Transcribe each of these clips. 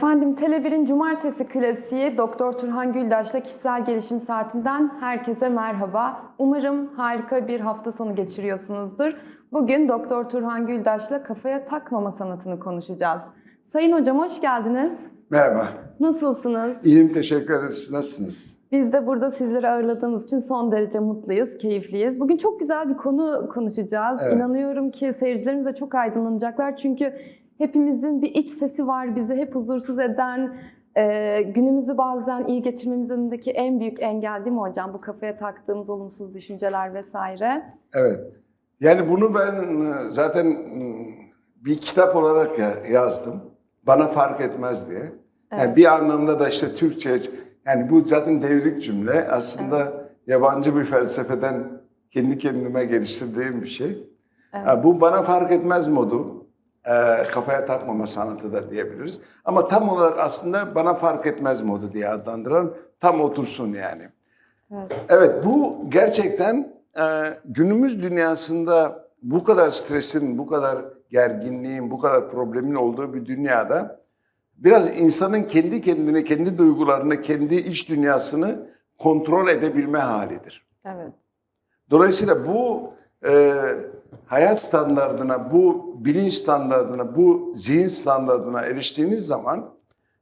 Efendim Tele1'in Cumartesi klasiği Doktor Turhan Güldaş'la kişisel gelişim saatinden herkese merhaba. Umarım harika bir hafta sonu geçiriyorsunuzdur. Bugün Doktor Turhan Güldaş'la kafaya takmama sanatını konuşacağız. Sayın hocam hoş geldiniz. Merhaba. Nasılsınız? İyiyim, teşekkür ederim. Siz nasılsınız? Biz de burada sizleri ağırladığımız için son derece mutluyuz, keyifliyiz. Bugün çok güzel bir konu konuşacağız. Evet. İnanıyorum ki seyircilerimiz de çok aydınlanacaklar. Çünkü hepimizin bir iç sesi var bizi hep huzursuz eden, e, günümüzü bazen iyi geçirmemiz önündeki en büyük engel değil mi hocam? Bu kafaya taktığımız olumsuz düşünceler vesaire. Evet. Yani bunu ben e, zaten bir kitap olarak ya- yazdım. Bana fark etmez diye. Yani Evet. bir anlamda da işte Türkçe, yani bu zaten devrik cümle. Aslında yabancı bir felsefeden kendi kendime geliştirdiğim bir şey. Evet. Ha, bu bana fark etmez modu. E, kafaya takmama sanatı da diyebiliriz. Ama tam olarak aslında bana fark etmez modu diye adlandıran tam otursun yani. Evet. Evet bu gerçekten e, günümüz dünyasında bu kadar stresin, bu kadar gerginliğin, bu kadar problemin olduğu bir dünyada biraz insanın kendi kendini, kendi duygularını, kendi iç dünyasını kontrol edebilme halidir. Evet. Dolayısıyla bu e, hayat standardına, bu bilinç standardına, bu zihin standardına eriştiğiniz zaman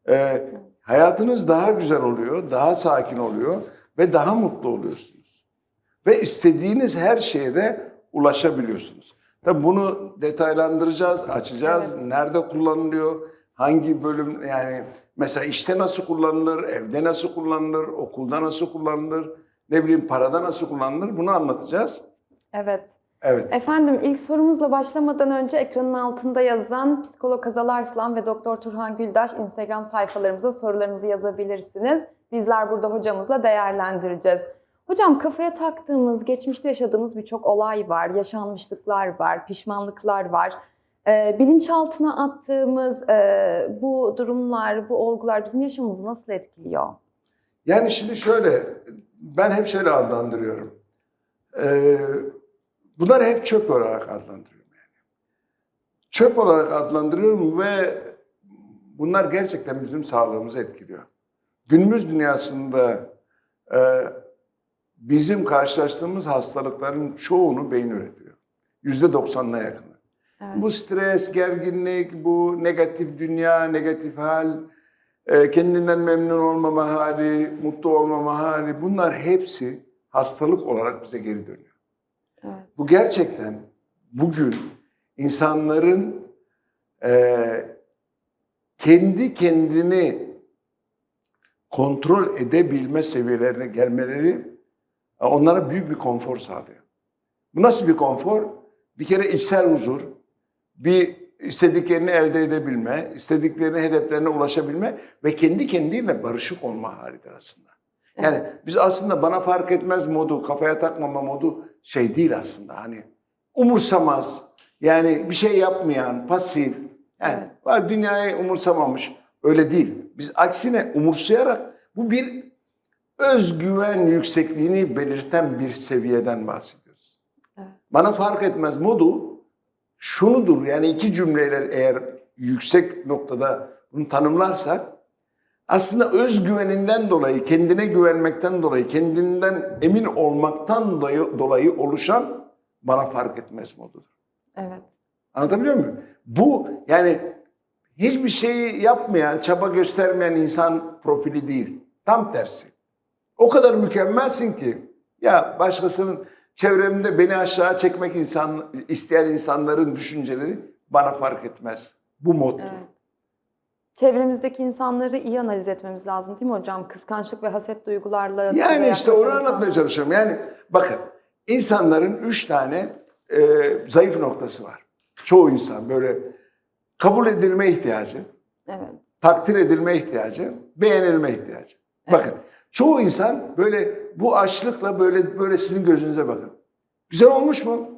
e, hayatınız daha güzel oluyor, daha sakin oluyor ve daha mutlu oluyorsunuz. Ve istediğiniz her şeye de ulaşabiliyorsunuz. Tabii bunu detaylandıracağız, açacağız. Evet. Nerede kullanılıyor, hangi bölüm yani mesela işte nasıl kullanılır, evde nasıl kullanılır, okulda nasıl kullanılır, ne bileyim parada nasıl kullanılır bunu anlatacağız. Evet. Evet. Efendim ilk sorumuzla başlamadan önce ekranın altında yazan Psikolog Hazal Arslan ve Doktor Turhan Güldaş Instagram sayfalarımıza sorularınızı yazabilirsiniz. Bizler burada hocamızla değerlendireceğiz. Hocam kafaya taktığımız, geçmişte yaşadığımız birçok olay var, yaşanmışlıklar var, pişmanlıklar var. Ee, bilinçaltına attığımız e, bu durumlar, bu olgular bizim yaşamımızı nasıl etkiliyor? Yani şimdi şöyle, ben hep şöyle adlandırıyorum. Ee, bunları hep çöp olarak adlandırıyorum yani. Çöp olarak adlandırıyorum ve bunlar gerçekten bizim sağlığımızı etkiliyor. Günümüz dünyasında e, bizim karşılaştığımız hastalıkların çoğunu beyin üretiyor. Yüzde doksanına yakını. Evet. Bu stres, gerginlik, bu negatif dünya, negatif hal, e, kendinden memnun olmama hali, mutlu olmama hali bunlar hepsi hastalık olarak bize geri dönüyor. Bu gerçekten bugün insanların e, kendi kendini kontrol edebilme seviyelerine gelmeleri e, onlara büyük bir konfor sağlıyor. Bu nasıl bir konfor? Bir kere içsel huzur, bir istediklerini elde edebilme, istediklerini hedeflerine ulaşabilme ve kendi kendiyle barışık olma halidir aslında. Yani biz aslında bana fark etmez modu, kafaya takmama modu şey değil aslında. Hani umursamaz, yani bir şey yapmayan, pasif, yani var dünyayı umursamamış. Öyle değil. Biz aksine umursayarak bu bir özgüven yüksekliğini belirten bir seviyeden bahsediyoruz. Evet. Bana fark etmez modu şunudur yani iki cümleyle eğer yüksek noktada bunu tanımlarsak aslında özgüveninden dolayı, kendine güvenmekten dolayı, kendinden emin olmaktan dolayı, dolayı oluşan bana fark etmez modudur. Evet. Anlatabiliyor muyum? Bu yani hiçbir şeyi yapmayan, çaba göstermeyen insan profili değil. Tam tersi. O kadar mükemmelsin ki ya başkasının çevremde beni aşağı çekmek insan isteyen insanların düşünceleri bana fark etmez. Bu moddur. Evet. Çevremizdeki insanları iyi analiz etmemiz lazım değil mi hocam? Kıskançlık ve haset duygularla... Yani işte onu yaklaşan anlatmaya insanlar- çalışıyorum. Yani bakın insanların üç tane e, zayıf noktası var. Çoğu insan böyle kabul edilme ihtiyacı, Evet. takdir edilme ihtiyacı, beğenilme ihtiyacı. Bakın çoğu insan böyle bu açlıkla böyle böyle sizin gözünüze bakın. Güzel olmuş mu?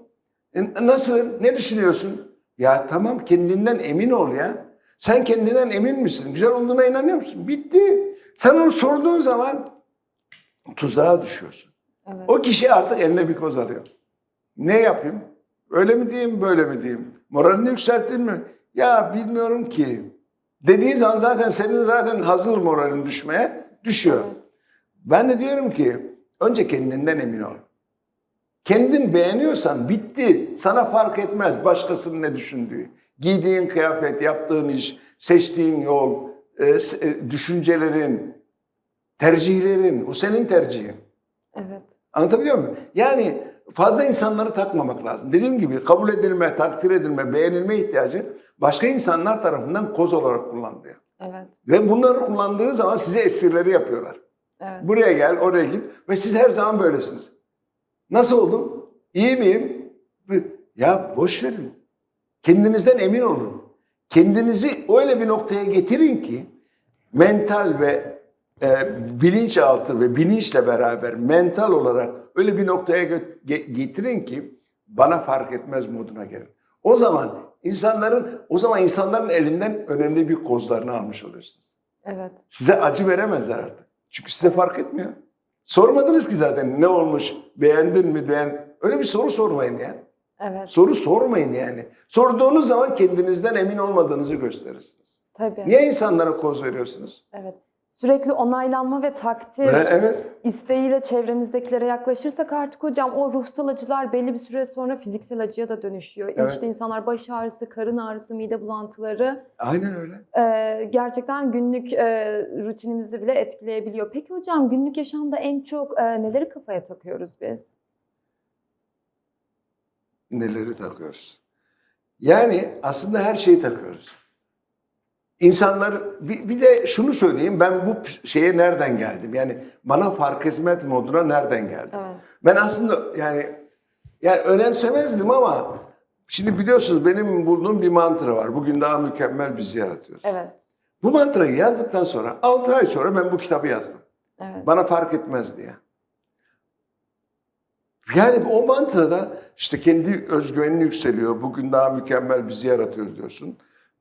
E, nasıl? Ne düşünüyorsun? Ya tamam kendinden emin ol ya. Sen kendinden emin misin? Güzel olduğuna inanıyor musun? Bitti. Sen onu sorduğun zaman tuzağa düşüyorsun. Evet. O kişi artık eline bir koz alıyor. Ne yapayım? Öyle mi diyeyim, böyle mi diyeyim? Moralini yükselttin mi? Ya bilmiyorum ki. Dediği zaman zaten senin zaten hazır moralin düşmeye düşüyor. Evet. Ben de diyorum ki önce kendinden emin ol. Kendin beğeniyorsan bitti. Sana fark etmez başkasının ne düşündüğü. Giydiğin kıyafet, yaptığın iş, seçtiğin yol, e, e, düşüncelerin, tercihlerin. O senin tercihin. Evet. Anlatabiliyor muyum? Yani fazla insanları takmamak lazım. Dediğim gibi kabul edilme, takdir edilme, beğenilme ihtiyacı başka insanlar tarafından koz olarak kullanılıyor. Evet. Ve bunları kullandığı zaman size esirleri yapıyorlar. Evet. Buraya gel, oraya git ve siz her zaman böylesiniz. Nasıl oldum? İyi miyim? Ya boş verin. Kendinizden emin olun. Kendinizi öyle bir noktaya getirin ki mental ve e, bilinçaltı ve bilinçle beraber mental olarak öyle bir noktaya getirin ki bana fark etmez moduna gelin. O zaman insanların o zaman insanların elinden önemli bir kozlarını almış oluyorsunuz. Evet. Size acı veremezler artık. Çünkü size fark etmiyor. Sormadınız ki zaten ne olmuş, beğendin mi, beğen... Öyle bir soru sormayın ya. Evet. Soru sormayın yani. Sorduğunuz zaman kendinizden emin olmadığınızı gösterirsiniz. Tabii. Niye insanlara koz veriyorsunuz? Evet. Sürekli onaylanma ve takdir Böyle, evet. isteğiyle çevremizdekilere yaklaşırsak artık hocam o ruhsal acılar belli bir süre sonra fiziksel acıya da dönüşüyor. Evet. İşte insanlar baş ağrısı, karın ağrısı, mide bulantıları Aynen öyle. e, gerçekten günlük e, rutinimizi bile etkileyebiliyor. Peki hocam günlük yaşamda en çok e, neleri kafaya takıyoruz biz? Neleri takıyoruz? Yani aslında her şeyi takıyoruz. İnsanlar bir, bir de şunu söyleyeyim ben bu şeye nereden geldim? Yani bana fark etmez moduna nereden geldim? Evet. Ben aslında yani yani önemsemezdim ama şimdi biliyorsunuz benim bulduğum bir mantra var. Bugün daha mükemmel bizi yaratıyoruz. Evet. Bu mantrayı yazdıktan sonra 6 ay sonra ben bu kitabı yazdım. Evet. Bana fark etmez diye. Yani o mantrada işte kendi özgüvenin yükseliyor. Bugün daha mükemmel bizi yaratıyoruz diyorsun.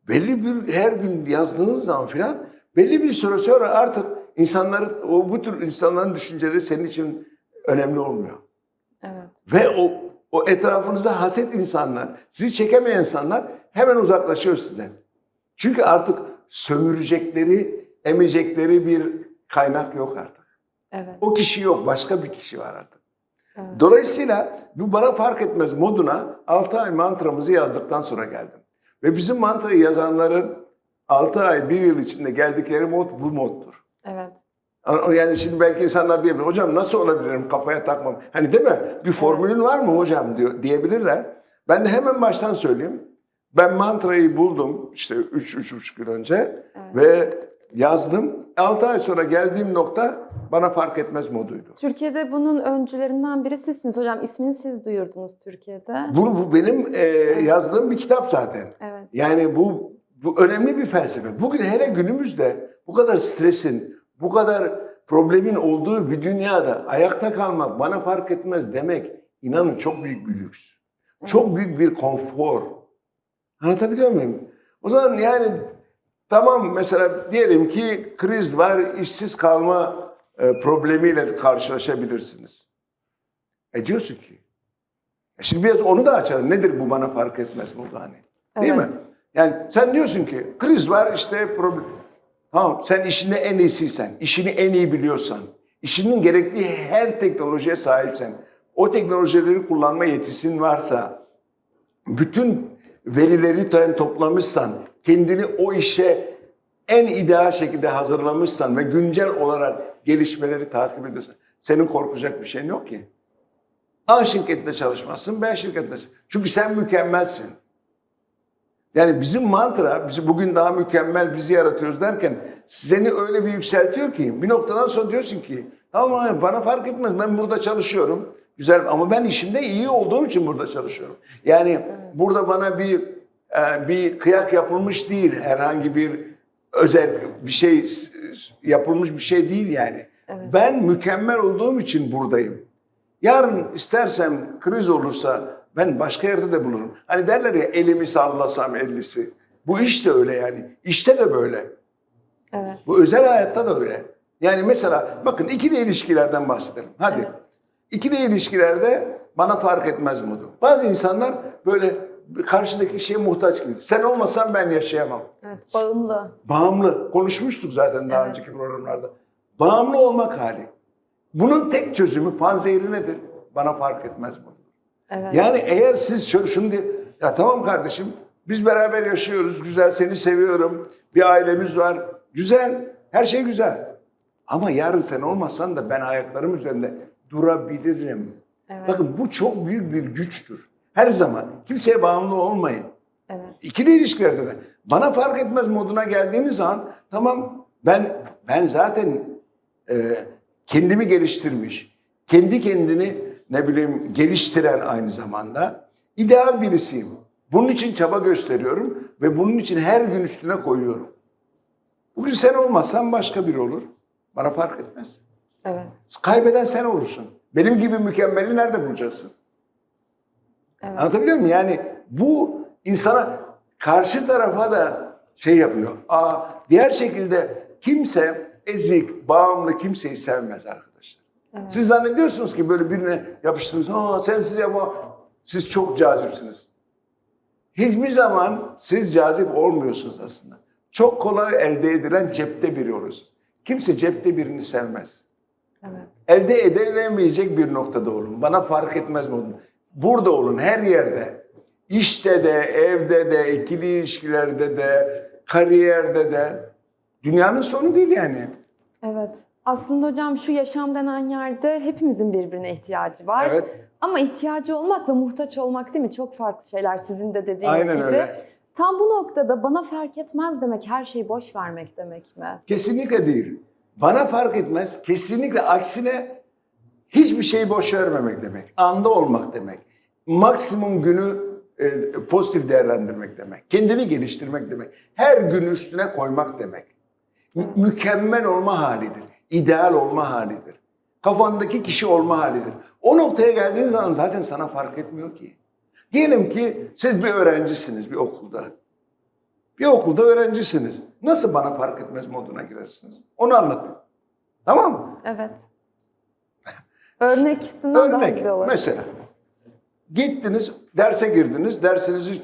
Belli bir her gün yazdığınız zaman filan belli bir süre sonra artık insanların o bu tür insanların düşünceleri senin için önemli olmuyor. Evet. Ve o o etrafınıza haset insanlar, sizi çekemeyen insanlar hemen uzaklaşıyor sizden. Çünkü artık sömürecekleri, emecekleri bir kaynak yok artık. Evet. O kişi yok, başka bir kişi var artık. Evet. Dolayısıyla bu bana fark etmez moduna 6 ay mantramızı yazdıktan sonra geldim. Ve bizim mantrayı yazanların 6 ay, 1 yıl içinde geldikleri mod bu moddur. Evet. Yani şimdi belki insanlar diyebilir, hocam nasıl olabilirim kafaya takmam. Hani değil mi? Bir formülün var mı hocam diyor, diyebilirler. Ben de hemen baştan söyleyeyim. Ben mantrayı buldum işte 3-3,5 gün önce Evet. ve yazdım. 6 ay sonra geldiğim nokta bana fark etmez moduydu. Türkiye'de bunun öncülerinden biri sizsiniz hocam. İsmini siz duyurdunuz Türkiye'de. Bu, bu benim e, yazdığım bir kitap zaten. Evet. Yani bu, bu önemli bir felsefe. Bugün hele günümüzde bu kadar stresin, bu kadar problemin olduğu bir dünyada ayakta kalmak bana fark etmez demek inanın çok büyük bir lüks. Çok büyük bir konfor. Anlatabiliyor muyum? O zaman yani tamam mesela diyelim ki kriz var, işsiz kalma e, problemiyle karşılaşabilirsiniz. E diyorsun ki. E şimdi biraz onu da açalım. Nedir bu bana fark etmez bu hani? Değil Evet. mi? Yani sen diyorsun ki kriz var işte problem. Tamam sen işinde en iyisiysen, işini en iyi biliyorsan, işinin gerektiği her teknolojiye sahipsen, o teknolojileri kullanma yetisin varsa, bütün verileri toplamışsan, kendini o işe en ideal şekilde hazırlamışsan ve güncel olarak gelişmeleri takip ediyorsan, senin korkacak bir şeyin yok ki. A şirketinde çalışmazsın, B şirketinde Çünkü sen mükemmelsin. Yani bizim mantra, bizi bugün daha mükemmel bizi yaratıyoruz derken seni öyle bir yükseltiyor ki bir noktadan sonra diyorsun ki tamam abi, bana fark etmez ben burada çalışıyorum. Güzel ama ben işimde iyi olduğum için burada çalışıyorum. Yani burada bana bir e, bir kıyak yapılmış değil. Herhangi bir özel bir şey yapılmış bir şey değil yani. Evet. Ben mükemmel olduğum için buradayım. Yarın istersem kriz olursa ben başka yerde de bulurum. Hani derler ya elimi sallasam ellisi. Bu iş de öyle yani. İşte de böyle. Evet. Bu özel hayatta da öyle. Yani mesela bakın ikili ilişkilerden bahsedelim. Hadi. Evet. İkili ilişkilerde bana fark etmez modu. Bazı insanlar böyle karşıdaki kişiye muhtaç gibi. Sen olmasan ben yaşayamam. Evet, bağımlı. Bağımlı. Konuşmuştuk zaten daha Evet. önceki programlarda. Bağımlı olmak hali. Bunun tek çözümü panzehiri nedir? Bana fark etmez bu. Evet. Yani eğer siz şöyle şunu diye, ya tamam kardeşim biz beraber yaşıyoruz, güzel seni seviyorum, bir ailemiz var, güzel, her şey güzel. Ama yarın sen olmasan da ben ayaklarım üzerinde durabilirim. evet. Bakın bu çok büyük bir güçtür. Her zaman kimseye bağımlı olmayın. evet. İkili ilişkilerde de bana fark etmez moduna geldiğiniz zaman tamam ben ben zaten e, kendimi geliştirmiş, kendi kendini ne bileyim geliştiren aynı zamanda ideal birisiyim. Bunun için çaba gösteriyorum ve bunun için her gün üstüne koyuyorum. Bugün sen olmazsan başka biri olur. Bana fark etmez. Evet. Kaybeden sen olursun. Benim gibi mükemmeli nerede bulacaksın? Evet. Anlatabiliyor muyum? Yani bu insana karşı tarafa da şey yapıyor. Aa, diğer şekilde kimse ezik, bağımlı kimseyi sevmez arkadaşlar. Evet. Siz zannediyorsunuz ki böyle birine yapıştınız. Aa, sensiz ama siz çok cazipsiniz. Hiçbir zaman siz cazip olmuyorsunuz aslında. Çok kolay elde edilen cepte biri oluyorsunuz. Kimse cepte birini sevmez Evet. elde edilemeyecek bir noktada olun. Bana fark etmez mi olun? Burada olun her yerde. İşte de, evde de, ikili ilişkilerde de, kariyerde de. Dünyanın sonu değil yani. Evet. Aslında hocam şu yaşam denen yerde hepimizin birbirine ihtiyacı var. Evet. Ama ihtiyacı olmakla muhtaç olmak değil mi? Çok farklı şeyler sizin de dediğiniz Aynen gibi. öyle. Tam bu noktada bana fark etmez demek her şeyi boş vermek demek mi? Kesinlikle değil. Bana fark etmez. Kesinlikle aksine hiçbir şeyi boş vermemek demek. Anda olmak demek. Maksimum günü e, pozitif değerlendirmek demek. Kendini geliştirmek demek. Her gün üstüne koymak demek. Mü- mükemmel olma halidir. İdeal olma halidir. Kafandaki kişi olma halidir. O noktaya geldiğin zaman zaten sana fark etmiyor ki. Diyelim ki siz bir öğrencisiniz bir okulda. Bir okulda öğrencisiniz. Nasıl bana fark etmez moduna girersiniz? Onu anlatın. Tamam mı? Evet. Örnek üstünden daha Örnek güzel olur. mesela. Gittiniz, derse girdiniz, dersinizi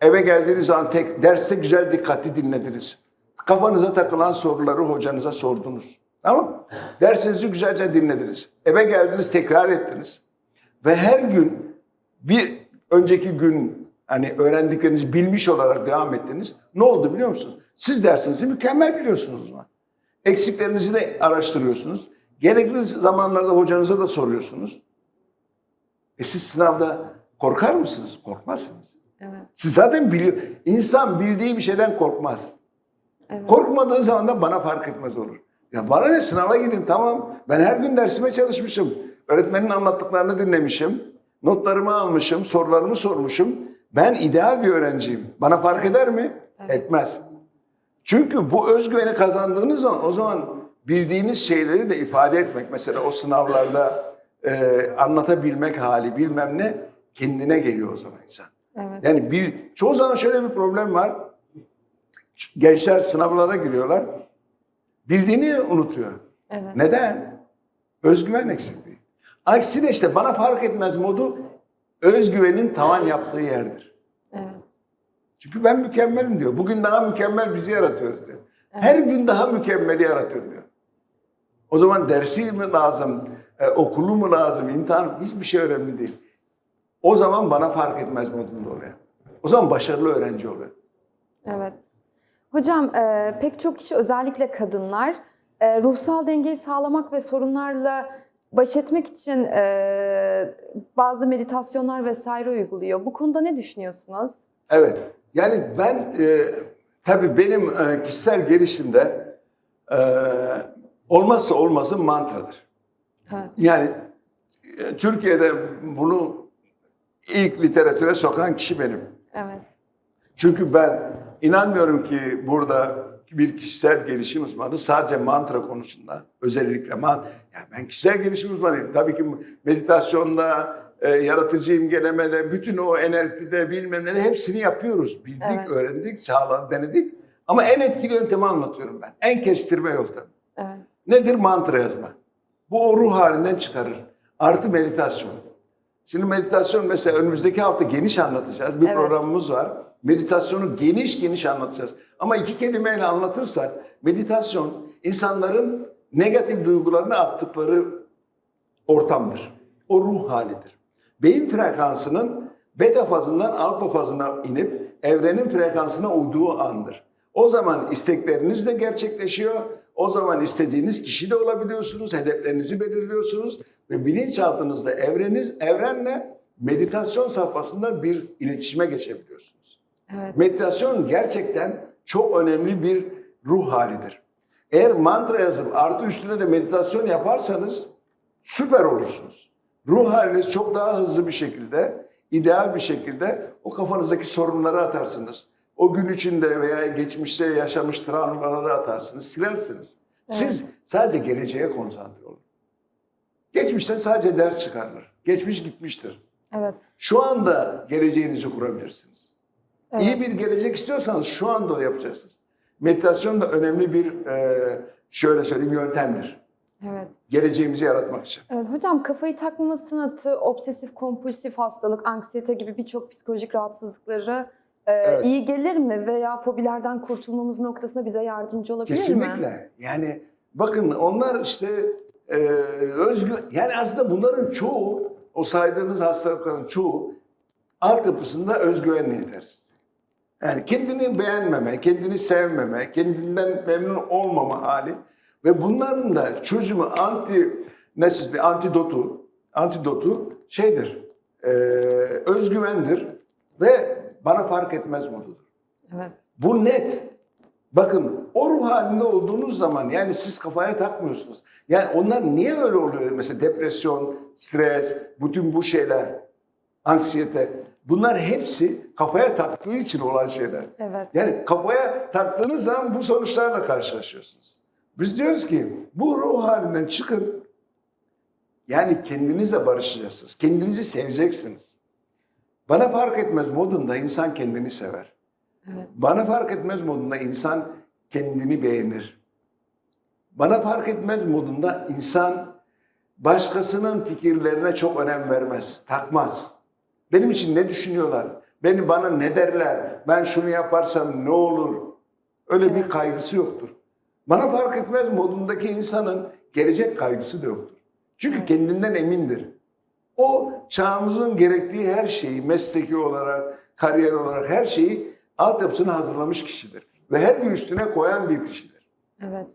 eve geldiğiniz zaman tek derste güzel dikkatli dinlediniz. Kafanıza takılan soruları hocanıza sordunuz. Tamam mı? Dersinizi güzelce dinlediniz. Eve geldiniz, tekrar ettiniz. Ve her gün bir önceki gün hani öğrendiklerinizi bilmiş olarak devam ettiniz. Ne oldu biliyor musunuz? Siz dersinizi mükemmel biliyorsunuz o zaman. Eksiklerinizi de araştırıyorsunuz. Gerekli zamanlarda hocanıza da soruyorsunuz. E siz sınavda korkar mısınız? Korkmazsınız. Evet. Siz zaten biliyor. İnsan bildiği bir şeyden korkmaz. Evet. Korkmadığı zaman da bana fark etmez olur. Ya bana ne sınava gidin tamam. Ben her gün dersime çalışmışım. Öğretmenin anlattıklarını dinlemişim. Notlarımı almışım, sorularımı sormuşum. Ben ideal bir öğrenciyim. Bana fark eder mi? Evet. Etmez. Çünkü bu özgüveni kazandığınız zaman o zaman bildiğiniz şeyleri de ifade etmek. Mesela o sınavlarda e, anlatabilmek hali bilmem ne kendine geliyor o zaman insan. Evet. Yani bir, çoğu zaman şöyle bir problem var. Gençler sınavlara giriyorlar. Bildiğini unutuyor. Evet. Neden? Özgüven eksikliği. Aksine işte bana fark etmez modu özgüvenin tavan yaptığı yerdir. Evet. Çünkü ben mükemmelim diyor. Bugün daha mükemmel bizi yaratıyoruz diyor. Her gün daha mükemmeli yaratıyor diyor. O zaman dersi mi lazım, e, okulu mu lazım, imtihan hiçbir şey önemli değil. O zaman bana fark etmez modunda oluyor. O zaman başarılı öğrenci oluyor. Evet. Hocam e, pek çok kişi özellikle kadınlar e, ruhsal dengeyi sağlamak ve sorunlarla baş etmek için e, bazı meditasyonlar vesaire uyguluyor. Bu konuda ne düşünüyorsunuz? Evet. Yani ben e, tabii benim e, kişisel gelişimde e, olmazsa olmazı mantradır. Evet. Yani e, Türkiye'de bunu ilk literatüre sokan kişi benim. Evet. Çünkü ben inanmıyorum ki burada bir kişisel gelişim uzmanı sadece mantra konusunda özellikle man yani ben kişisel gelişim uzmanıyım. Tabii ki meditasyonda, e, yaratıcı imgelemede, bütün o NLP'de bilmem ne hepsini yapıyoruz. Bildik, Evet. öğrendik, sağladık, denedik. Ama en etkili yöntemi anlatıyorum ben. En kestirme yöntemi. Nedir mantra yazmak? Bu o ruh halinden çıkarır. Artı meditasyon. Şimdi meditasyon mesela önümüzdeki hafta geniş anlatacağız. Bir Evet. programımız var. Meditasyonu geniş geniş anlatacağız. Ama iki kelimeyle anlatırsak meditasyon insanların negatif duygularını attıkları ortamdır. O ruh halidir. Beyin frekansının beta fazından alfa fazına inip evrenin frekansına uyduğu andır. O zaman istekleriniz de gerçekleşiyor. O zaman istediğiniz kişi de olabiliyorsunuz. Hedeflerinizi belirliyorsunuz ve bilinçaltınızda evreniz evrenle meditasyon safhasında bir iletişime geçebiliyorsunuz. Evet. Meditasyon gerçekten çok önemli bir ruh halidir. Eğer mantra yazıp artı üstüne de meditasyon yaparsanız süper olursunuz. Ruh haliniz çok daha hızlı bir şekilde, ideal bir şekilde o kafanızdaki sorunları atarsınız. O gün içinde veya geçmişte yaşamış travmaları atarsınız, silersiniz. Siz sadece geleceğe konsantre olun. Geçmişten sadece ders çıkarılır. Geçmiş gitmiştir. Evet. Şu anda geleceğinizi kurabilirsiniz. Evet. İyi bir gelecek istiyorsanız şu anda onu yapacaksınız. Meditasyon da önemli bir e, şöyle söyleyeyim yöntemdir. Evet. Geleceğimizi yaratmak için. Evet hocam kafayı takmama sanatı, obsesif kompulsif hastalık, anksiyete gibi birçok psikolojik rahatsızlıkları e, Evet. iyi gelir mi veya fobilerden kurtulmamız noktasında bize yardımcı olabilir mi? Kesinlikle. Yani bakın onlar işte e, özgü yani aslında bunların çoğu o saydığınız hastalıkların çoğu altyapısında özgüvenle yetersiz. Yani kendini beğenmeme, kendini sevmeme, kendinden memnun olmama hali ve bunların da çözümü anti nasıl antidotu antidotu şeydir. E, özgüvendir ve bana fark etmez modudur. Evet. Bu net. Bakın o ruh halinde olduğunuz zaman yani siz kafaya takmıyorsunuz. Yani onlar niye öyle oluyor? Mesela depresyon, stres, bütün bu şeyler, anksiyete. Bunlar hepsi kafaya taktığı için olan şeyler. Evet. Yani kafaya taktığınız zaman bu sonuçlarla karşılaşıyorsunuz. Biz diyoruz ki bu ruh halinden çıkın. Yani kendinizle barışacaksınız. Kendinizi seveceksiniz. Bana fark etmez modunda insan kendini sever. Evet. Bana fark etmez modunda insan kendini beğenir. Bana fark etmez modunda insan başkasının fikirlerine çok önem vermez, takmaz. Benim için ne düşünüyorlar? Beni bana ne derler? Ben şunu yaparsam ne olur? Öyle bir kaygısı yoktur. Bana fark etmez modundaki insanın gelecek kaygısı da yoktur. Çünkü kendinden emindir. O çağımızın gerektiği her şeyi mesleki olarak, kariyer olarak her şeyi altyapısını hazırlamış kişidir. Ve her gün üstüne koyan bir kişidir. Evet.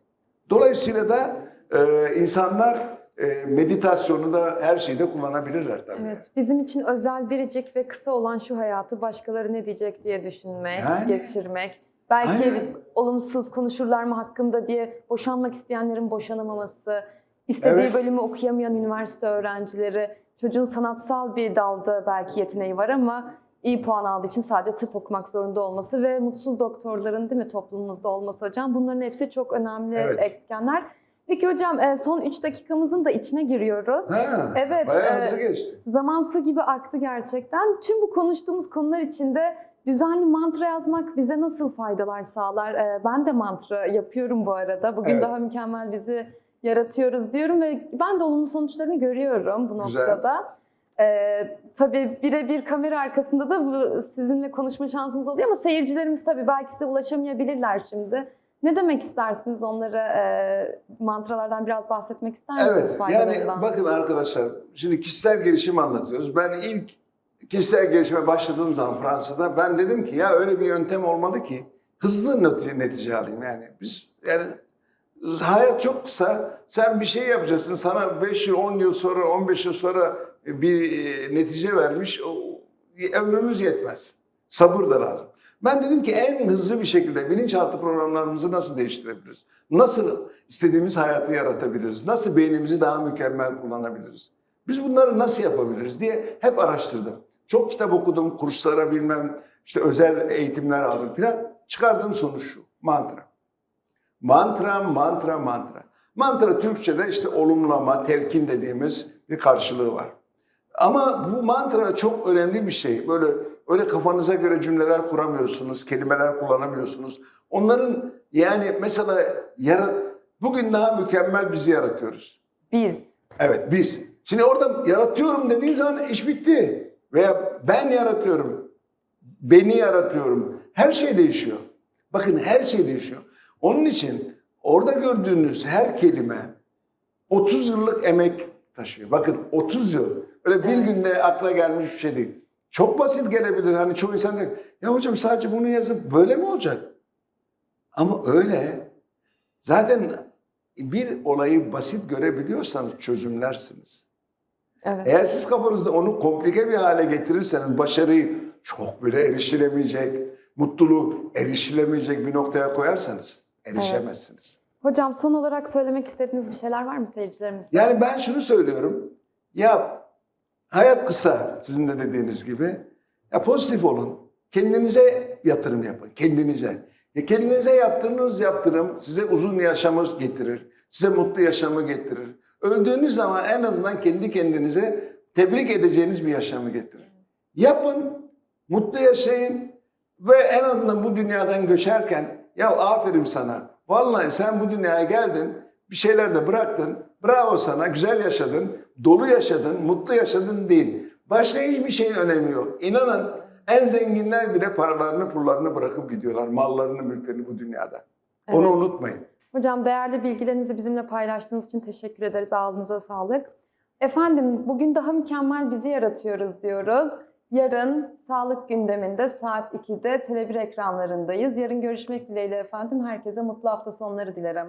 Dolayısıyla da e, insanlar e, meditasyonu da her şeyde kullanabilirler tabii. Evet. Bizim için özel, biricik ve kısa olan şu hayatı başkaları ne diyecek diye düşünmek, Yani. geçirmek. Belki Aynen. olumsuz konuşurlar mı hakkımda diye boşanmak isteyenlerin boşanamaması, istediği Evet. bölümü okuyamayan üniversite öğrencileri, çocuğun sanatsal bir dalda belki yeteneği var ama iyi puan aldığı için sadece tıp okumak zorunda olması ve mutsuz doktorların değil mi toplumumuzda olması hocam bunların hepsi çok önemli Evet. etkenler. Peki hocam e, son 3 dakikamızın da içine giriyoruz. Ha, Evet, Bayağı e, hızlı geçti. Zaman su gibi aktı gerçekten. Tüm bu konuştuğumuz konular içinde düzenli mantra yazmak bize nasıl faydalar sağlar? Ee, ben de mantra yapıyorum bu arada. Bugün Evet. daha mükemmel bizi yaratıyoruz diyorum ve ben de olumlu sonuçlarını görüyorum bu Güzel. noktada. Ee, tabii birebir kamera arkasında da bu, sizinle konuşma şansımız oluyor ama seyircilerimiz tabii belki size ulaşamayabilirler şimdi. Ne demek istersiniz onlara e, mantralardan biraz bahsetmek ister misiniz Evet, yani bakın arkadaşlar, şimdi kişisel gelişim anlatıyoruz. Ben ilk kişisel gelişime başladığım zaman Fransa'da ben dedim ki ya öyle bir yöntem olmalı ki hızlı netice alayım yani. Biz yani hayat çok kısa. Sen bir şey yapacaksın. Sana 5 yıl, 10 yıl sonra, 15 yıl sonra bir e, netice vermiş. Ömrümüz yetmez. Sabır da lazım. Ben dedim ki en hızlı bir şekilde bilinçaltı programlarımızı nasıl değiştirebiliriz? Nasıl istediğimiz hayatı yaratabiliriz? Nasıl beynimizi daha mükemmel kullanabiliriz? Biz bunları nasıl yapabiliriz diye hep araştırdım. Çok kitap okudum, kurslara bilmem, işte özel eğitimler aldım filan. Çıkardığım sonuç şu, mantra. Mantra, mantra, mantra. Mantra Türkçe'de işte olumlama, telkin dediğimiz bir karşılığı var. Ama bu mantra çok önemli bir şey. Böyle öyle kafanıza göre cümleler kuramıyorsunuz, kelimeler kullanamıyorsunuz. Onların yani mesela yarat bugün daha mükemmel bizi yaratıyoruz. Biz. Evet biz. Şimdi orada yaratıyorum dediğin zaman iş bitti. Veya ben yaratıyorum. Beni yaratıyorum. Her şey değişiyor. Bakın her şey değişiyor. Onun için orada gördüğünüz her kelime 30 yıllık emek taşıyor. Bakın 30 yıl. Öyle bir günde akla gelmiş bir şey değil. Çok basit gelebilir. Hani çoğu insan der, ya hocam sadece bunu yazıp böyle mi olacak? Ama öyle. Zaten bir olayı basit görebiliyorsanız çözümlersiniz. Evet. Eğer siz kafanızda onu komplike bir hale getirirseniz başarıyı çok böyle erişilemeyecek, mutluluğu erişilemeyecek bir noktaya koyarsanız erişemezsiniz. Hocam son olarak söylemek istediğiniz bir şeyler var mı seyircilerimize? Yani ben şunu söylüyorum. Ya hayat kısa sizin de dediğiniz gibi. Ya pozitif olun. Kendinize yatırım yapın. Kendinize. Ya kendinize yaptığınız yaptırım size uzun yaşamı getirir. Size mutlu yaşamı getirir. Öldüğünüz zaman en azından kendi kendinize tebrik edeceğiniz bir yaşamı getirir. Yapın, mutlu yaşayın ve en azından bu dünyadan göçerken ya aferin sana. Vallahi sen bu dünyaya geldin, bir şeyler de bıraktın. Bravo sana, güzel yaşadın, dolu yaşadın, mutlu yaşadın değil. Başka hiçbir şeyin önemi yok. İnanın en zenginler bile paralarını, pullarını bırakıp gidiyorlar. Mallarını, mülklerini bu dünyada. Onu Evet. unutmayın. Hocam değerli bilgilerinizi bizimle paylaştığınız için teşekkür ederiz. Ağzınıza sağlık. Efendim bugün daha mükemmel bizi yaratıyoruz diyoruz. Yarın sağlık gündeminde saat 2'de Tele1 ekranlarındayız. Yarın görüşmek dileğiyle efendim. Herkese mutlu hafta sonları dilerim.